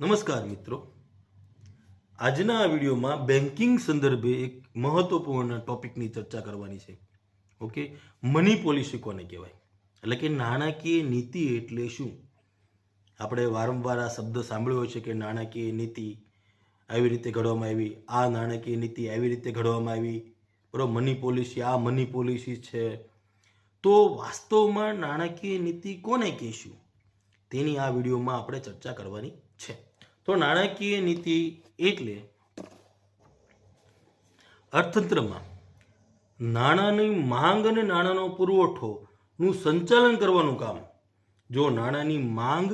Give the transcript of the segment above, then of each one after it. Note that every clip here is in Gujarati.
નમસ્કાર મિત્રો. આજના આ વિડીયોમાં બેન્કિંગ સંદર્ભે એક મહત્વપૂર્ણ ટોપિકની ચર્ચા કરવાની છે. ઓકે? મની પોલિસી કોને કહેવાય? એટલે કે નાણાકીય નીતિ એટલે શું? આપણે વારંવાર આ શબ્દ સાંભળ્યો છે કે નાણાકીય નીતિ આવી રીતે ઘડવામાં આવી, આ નાણાકીય નીતિ આવી રીતે ઘડવામાં આવી. બરાબર મની પોલિસી આ મની પોલિસી છે. તો વાસ્તવમાં નાણાકીય નીતિ કોને કહેશું? તેની આ વિડીયોમાં આપણે ચર્ચા કરવાની છે. તો નાણાકીય નીતિ એટલે અર્થતંત્રમાં નાણાંની માંગ અને નાણાંનો પુરવઠોનું સંચાલન કરવાનું કામ. જો નાણાંની માંગ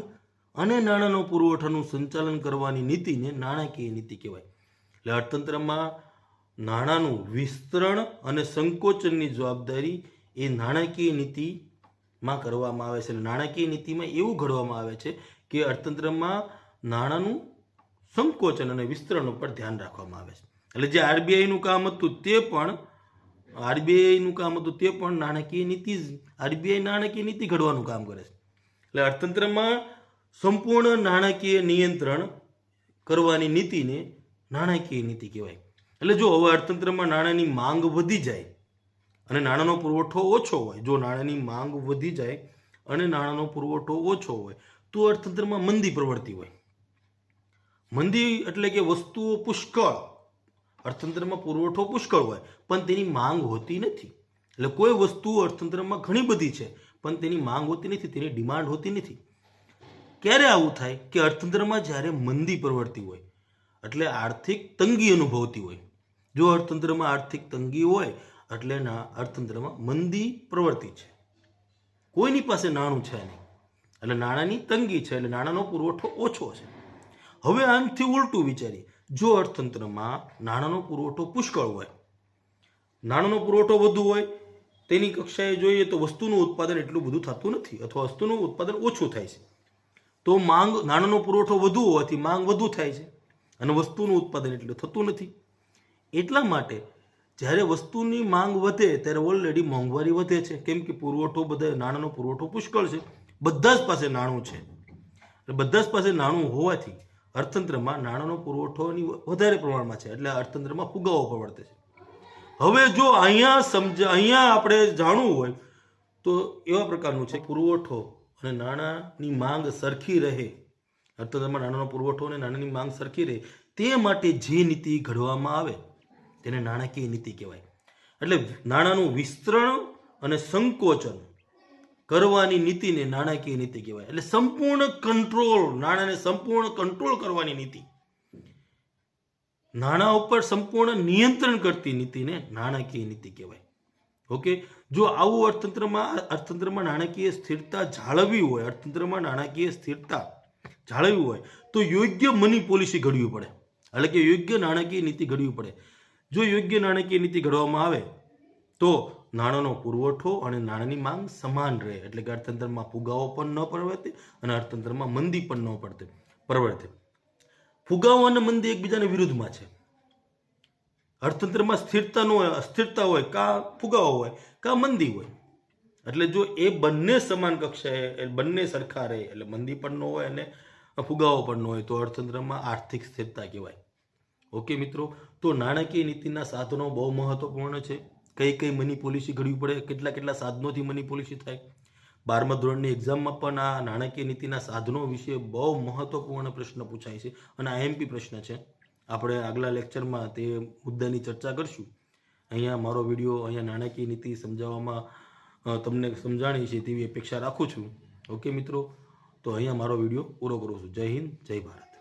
અને નાણાંનો પુરવઠાનું સંચાલન કરવાની નીતિને નાણાકીય નીતિ કહેવાય. એટલે અર્થતંત્રમાં નાણાંનું વિસ્તરણ અને સંકોચનની જવાબદારી એ નાણાકીય નીતિમાં કરવામાં આવે છે. નાણાકીય નીતિમાં એવું ઘડવામાં આવે છે કે અર્થતંત્રમાં નાણાંનું સંકોચન અને વિસ્તરણ ઉપર ધ્યાન રાખવામાં આવે છે. એટલે જે આરબીઆઈનું કામ હતું તે પણ, આરબીઆઈનું કામ હતું તે પણ નાણાકીય નીતિ જ, આરબીઆઈ નાણાકીય નીતિ ઘડવાનું કામ કરે છે. એટલે અર્થતંત્રમાં સંપૂર્ણ નાણાકીય નિયંત્રણ કરવાની નીતિને નાણાકીય નીતિ કહેવાય. એટલે જો હવે અર્થતંત્રમાં નાણાંની માંગ વધી જાય અને નાણાંનો પુરવઠો ઓછો હોય, જો નાણાંની માંગ વધી જાય અને નાણાંનો પુરવઠો ઓછો હોય, તો અર્થતંત્રમાં મંદી પ્રવર્તી હોય. મંદી એટલે કે વસ્તુઓ પુષ્કળ. અર્થતંત્રમાં પુરવઠો પુષ્કળ હોય, પણ તેની માંગ હોતી નથી. એટલે કોઈ વસ્તુ અર્થતંત્રમાં ઘણી બધી છે, પણ તેની માંગ હોતી નથી, તેની ડિમાન્ડ હોતી નથી. ક્યારે આવું થાય કે અર્થતંત્રમાં જ્યારે મંદી પ્રવર્તી હોય, એટલે આર્થિક તંગી અનુભવતી હોય? જો અર્થતંત્રમાં આર્થિક તંગી હોય, એટલે અર્થતંત્રમાં મંદી પ્રવર્તી છે. કોઈની પાસે નાણું છે નહીં. એટલે નાણાંની તંગી છે, એટલે નાણાંનો પુરવઠો ઓછો છે. હવે આનાથી ઉલટું વિચારીએ. જો અર્થતંત્રમાં નાણાંનો પુરવઠો પુષ્કળ હોય, નાણાંનો પુરવઠો વધુ હોય, તેની કક્ષાએ જોઈએ તો વસ્તુનું ઉત્પાદન એટલું બધું થતું નથી અથવા વસ્તુનું ઉત્પાદન ઓછું થાય છે. તો માંગ નાણાંનો પુરવઠો વધુ હોવાથી માંગ વધુ થાય છે અને વસ્તુનું ઉત્પાદન એટલું થતું નથી. એટલા માટે જ્યારે વસ્તુની માંગ વધે ત્યારે ઓલરેડી મોંઘવારી વધે છે. કેમ કે પુરવઠો બધા, નાણાંનો પુરવઠો પુષ્કળ છે. બધા જ પાસે નાણું છે. બધા જ પાસે નાણું હોવાથી અર્થતંત્રમાં નાણાંનો પુરવઠોની વધારે પ્રમાણમાં છે, એટલે અર્થતંત્રમાં ફુગાવો પ્રવર્તે છે. હવે જો અહીંયા સમજ, અહીંયા આપણે જાણવું હોય, તો એવા પ્રકારનું છે, પુરવઠો અને નાણાંની માંગ સરખી રહે. અર્થતંત્રમાં નાણાંનો પુરવઠો અને નાણાંની માંગ સરખી રહે, તે માટે જે નીતિ ઘડવામાં આવે, તેને નાણાકીય નીતિ કહેવાય. એટલે નાણાંનું વિસ્તરણ અને સંકોચન કરવાની નીતિને નાણાકીય નીતિ કહેવાય. એટલે સંપૂર્ણ કંટ્રોલ નાણાંને સંપૂર્ણ કંટ્રોલ કરવાની નીતિ. નાણાં ઉપર સંપૂર્ણ નિયંત્રણ કરતી નીતિને નાણાકીય નીતિ કહેવાય. ઓકે? જો આવું અર્થતંત્રમાં અર્થતંત્રમાં નાણાકીય સ્થિરતા જાળવવી હોય, અર્થતંત્રમાં નાણાકીય સ્થિરતા જાળવવી હોય, તો યોગ્ય મની પોલિસી ઘડવી પડે. એટલે કે યોગ્ય નાણાકીય નીતિ ઘડવી પડે. જો યોગ્ય નાણાકીય નીતિ ઘડવામાં આવે, તો નાણાંનો પુરવઠો અને નાણાંની માંગ સમાન રહે. એટલે કે અર્થતંત્રમાં ફુગાવો પણ ન પ્રવર્તે અને અર્થતંત્રમાં મંદી પણ ન પડતે પ્રવર્તે ફુગાવો અને મંદી એકબીજાના વિરુદ્ધમાં છે. અર્થતંત્રમાં સ્થિરતા ન હોય, અસ્થિરતા હોય, કા ફુગાવો હોય, કાં મંદી હોય. એટલે જો એ બંને સમાન કક્ષાએ બંને સરખા રહે, એટલે મંદી પણ ન હોય અને ફુગાવો પણ ન હોય, તો અર્થતંત્રમાં આર્થિક સ્થિરતા કહેવાય. ઓકે મિત્રો, તો નાણાકીય નીતિના સાધનો બહુ મહત્વપૂર્ણ છે. કઈ કઈ મની પોલિસી ઘડવી પડે, કેટલા કેટલા સાધનોથી મની પોલિસી થાય. બારમા ધોરણની એક્ઝામમાં પણ આ નાણાકીય નીતિના સાધનો વિશે બહુ મહત્વપૂર્ણ પ્રશ્ન પૂછાય છે અને આઈએમપી પ્રશ્ન છે. આપણે આગલા લેક્ચરમાં તે મુદ્દાની ચર્ચા કરશું. અહીંયા મારો વીડિયો અહીંયા નાણાકીય નીતિ સમજાવવામાં તમને સમજાણી છે તેવી અપેક્ષા રાખું છું. ઓકે મિત્રો? તો અહીંયા મારો વીડિયો પૂરો કરું છું. જય હિન્દ, જય ભારત.